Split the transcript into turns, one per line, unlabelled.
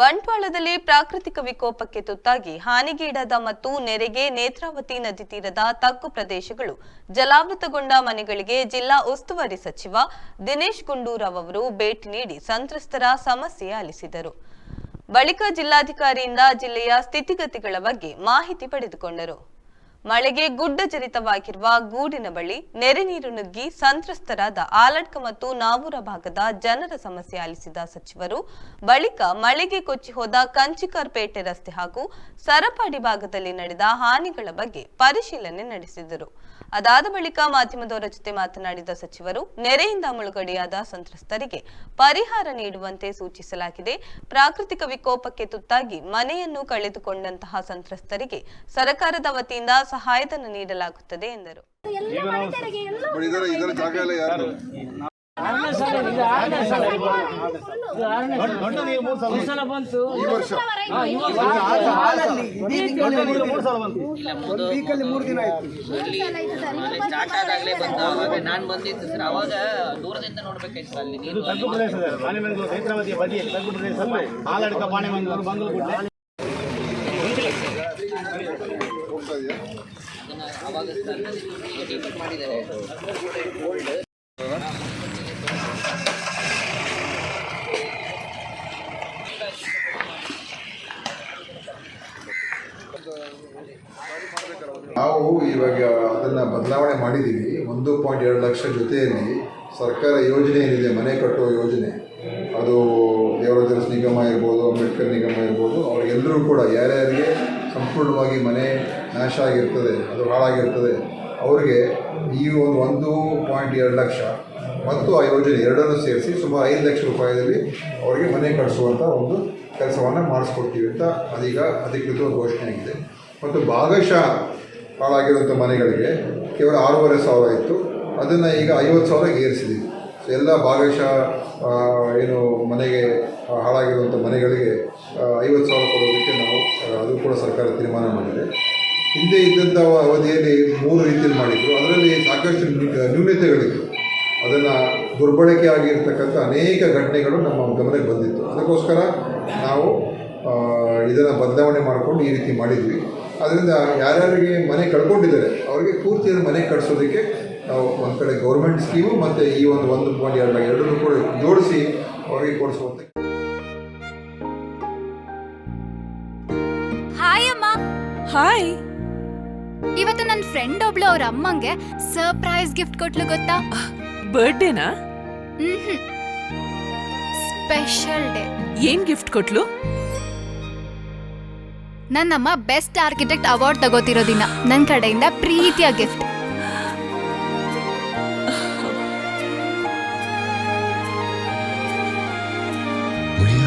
ಬಂಟ್ವಾಳದಲ್ಲಿ ಪ್ರಾಕೃತಿಕ ವಿಕೋಪಕ್ಕೆ ತುತ್ತಾಗಿ ಹಾನಿಗೀಡಾದ ಮತ್ತು ನೆರೆಗೆ ನೇತ್ರಾವತಿ ನದಿ ತೀರದ ತಗ್ಗು ಪ್ರದೇಶಗಳು ಜಲಾವೃತಗೊಂಡ ಮನೆಗಳಿಗೆ ಜಿಲ್ಲಾ ಉಸ್ತುವಾರಿ ಸಚಿವ ದಿನೇಶ್ ಗುಂಡೂರಾವ್ ಅವರು ಭೇಟಿ ನೀಡಿ ಸಂತ್ರಸ್ತರ ಸಮಸ್ಯೆ ಆಲಿಸಿದರು. ಬಳಿಕ ಜಿಲ್ಲಾಧಿಕಾರಿಯಿಂದ ಜಿಲ್ಲೆಯ ಸ್ಥಿತಿಗತಿಗಳ ಬಗ್ಗೆ ಮಾಹಿತಿ ಪಡೆದುಕೊಂಡರು. ಮಳೆಗೆ ಗುಡ್ಡ ಜರಿತವಾಗಿರುವ ಗೂಡಿನ ಬಳಿ ನೆರೆ ನೀರು ನುಗ್ಗಿ ಸಂತ್ರಸ್ತರಾದ ಆಲಡ್ಕ ಮತ್ತು ನಾವೂರ ಭಾಗದ ಜನರ ಸಮಸ್ಯೆ ಆಲಿಸಿದ ಸಚಿವರು, ಬಳಿಕ ಮಳೆಗೆ ಕೊಚ್ಚಿ ಹೋದ ಕಂಚಿಕರ್ಪೇಟೆ ರಸ್ತೆ ಹಾಗೂ ಸರಪಾಡಿ ಭಾಗದಲ್ಲಿ ನಡೆದ ಹಾನಿಗಳ ಬಗ್ಗೆ ಪರಿಶೀಲನೆ ನಡೆಸಿದರು. ಅದಾದ ಬಳಿಕ ಮಾಧ್ಯಮದವರ ಜೊತೆ ಮಾತನಾಡಿದ ಸಚಿವರು, ನೆರೆಯಿಂದ ಮುಳುಗಡೆಯಾದ ಸಂತ್ರಸ್ತರಿಗೆ ಪರಿಹಾರ ನೀಡುವಂತೆ ಸೂಚಿಸಲಾಗಿದೆ. ಪ್ರಾಕೃತಿಕ ವಿಕೋಪಕ್ಕೆ ತುತ್ತಾಗಿ ಮನೆಯನ್ನು ಕಳೆದುಕೊಂಡಂತಹ ಸಂತ್ರಸ್ತರಿಗೆ ಸರ್ಕಾರದ ವತಿಯಿಂದ ಸಹಾಯಧನ ನೀಡಲಾಗುತ್ತದೆ ಎಂದರು.
ಬಟ್ ಇದರ ಇದರ ಜಾಗ ಎಲ್ಲ ಯಾರು
ಸಲ ಬಂತು
ಈ ವರ್ಷ
ಸ್ಟಾರ್ಟ್ ಆದಾಗಲೇ ಬಂದ ಅವಾಗ ನಾನು ಬಂದಿದ್ದು ಸರ್ ಅವಾಗ ದೂರದಿಂದ ನೋಡ್ಬೇಕಾಯ್ತು ಅಲ್ಲಿ. ನೀರು
ತಗ್ಗು ಪ್ರದೇಶ ಬದಿಯಲ್ಲಿ ತಗ್ಗು ಪ್ರದೇಶ ಹಾಲಡ್ಕ ಬಂಗಲಗುಡ್ಡೆ
ಹೋಗ್ತಾ ಇದೆಯಾ
ಅದನ್ನ ಅವಾಗ ಸರ್ ಡಿಪೋಟ್ ಮಾಡಿದ್ದಾರೆ
ನಾವು ಇವಾಗ ಅದನ್ನು ಬದಲಾವಣೆ ಮಾಡಿದ್ದೀವಿ ಒಂದು ಪಾಯಿಂಟ್ ಎರಡು ಲಕ್ಷ ಜೊತೆಯಲ್ಲಿ ಸರ್ಕಾರ ಯೋಜನೆ ಏನಿದೆ, ಮನೆ ಕಟ್ಟುವ ಯೋಜನೆ. ಅದು ದೇವರಾಜ ನಿಗಮ ಇರ್ಬೋದು, ಅಂಬೇಡ್ಕರ್ ನಿಗಮ ಇರ್ಬೋದು, ಅವರಿಗೆಲ್ಲರೂ ಕೂಡ ಯಾರ್ಯಾರಿಗೆ ಸಂಪೂರ್ಣವಾಗಿ ಮನೆ ನಾಶ ಆಗಿರ್ತದೆ, ಅದು ಹಾಳಾಗಿರ್ತದೆ, ಅವರಿಗೆ ಈ ಒಂದು ಒಂದು ಪಾಯಿಂಟ್ ಎರಡು ಲಕ್ಷ ಮತ್ತು ಆ ಯೋಜನೆ ಎರಡನ್ನೂ ಸೇರಿಸಿ ಸುಮಾರು ಐದು ಲಕ್ಷ ರೂಪಾಯಿಯಲ್ಲಿ ಅವರಿಗೆ ಮನೆ ಕಟ್ಟಿಸುವಂಥ ಒಂದು ಕೆಲಸವನ್ನು ಮಾಡಿಸ್ಕೊಡ್ತೀವಿ ಅಂತ ಅದೀಗ ಅಧಿಕೃತ ಘೋಷಣೆ ಆಗಿದೆ. ಮತ್ತು ಭಾಗಶಃ ಹಾಳಾಗಿರುವಂಥ ಮನೆಗಳಿಗೆ ಕೇವಲ ಆರೂವರೆ ಸಾವಿರ ಇತ್ತು. ಅದನ್ನು ಈಗ ಐವತ್ತು ಸಾವಿರ ಏರಿಸಿದ್ದೀವಿ ಎಲ್ಲ ಭಾಗಶಃ ಏನು ಮನೆಗೆ ಹಾಳಾಗಿರುವಂಥ ಮನೆಗಳಿಗೆ ಐವತ್ತು ಸಾವಿರ ಕೊಡೋದಕ್ಕೆ ನಾವು ಅದು ಕೂಡ ಸರ್ಕಾರ ತೀರ್ಮಾನ ಮಾಡಿದೆ. ಹಿಂದೆ ಇದ್ದಂಥ ಅವಧಿಯಲ್ಲಿ ಮೂರು ರೀತಿಯಲ್ಲಿ ಮಾಡಿದ್ರು. ಅದರಲ್ಲಿ ಸಾಕಷ್ಟು ನ್ಯೂ- ನ್ಯೂನತೆಗಳಿತ್ತು. ಅದನ್ನು ದುರ್ಬಳಕೆ ಆಗಿರ್ತಕ್ಕಂಥ ಅನೇಕ ಘಟನೆಗಳು ನಮ್ಮ ಗಮನಕ್ಕೆ ಬಂದಿತ್ತು. ಅದಕ್ಕೋಸ್ಕರ ನಾವು ಇದನ್ನು ಬದಲಾವಣೆ ಮಾಡಿಕೊಂಡು ಈ ರೀತಿ ಮಾಡಿದ್ವಿ. ಅದರಿಂದ ಯಾರ್ಯಾರಿಗೆ ಮನೆ ಕಳ್ಕೊಂಡಿದ್ದಾರೆ, ಅವರಿಗೆ ಪೂರ್ತಿಯನ್ನು ಮನೆ ಕಟ್ಸೋದಕ್ಕೆ ನಾವು ಒಂದು ಕಡೆ ಗೌರ್ಮೆಂಟ್ ಸ್ಕೀಮು ಮತ್ತು ಈ ಒಂದು ಒಂದು ಪಾಯಿಂಟ್ ಎರಡು ಎರಡನ್ನೂ ಕೂಡ ಜೋಡಿಸಿ ಅವರಿಗೆ ಕೊಡಿಸುವಂಥ
ಹಾಯ್ ಅಮ್ಮ.
ಹಾಯ್
ಇವತ್ತು ನನ್ನ ಫ್ರೆಂಡ್ ಒಬ್ಳು ಅವ್ರ ಅಮ್ಮಂಗೆ ಸರ್ಪ್ರೈಸ್ ಗಿಫ್ಟ್ ಕೊಟ್ಲು ಗೊತ್ತಾ?
ಬರ್ಡೇನಾ
ಸ್ಪೆಷಲ್ ಡೇ
ಏನ್ ಗಿಫ್ಟ್ ಕೊಟ್ಲು?
ನನ್ನಮ್ಮ ಬೆಸ್ಟ್ ಆರ್ಕಿಟೆಕ್ಟ್ ಅವಾರ್ಡ್ ತಗೋತಿರೋ ದಿನ. ನನ್ನ ಕಡೆಯಿಂದ ಪ್ರೀತಿಯ ಗಿಫ್ಟ್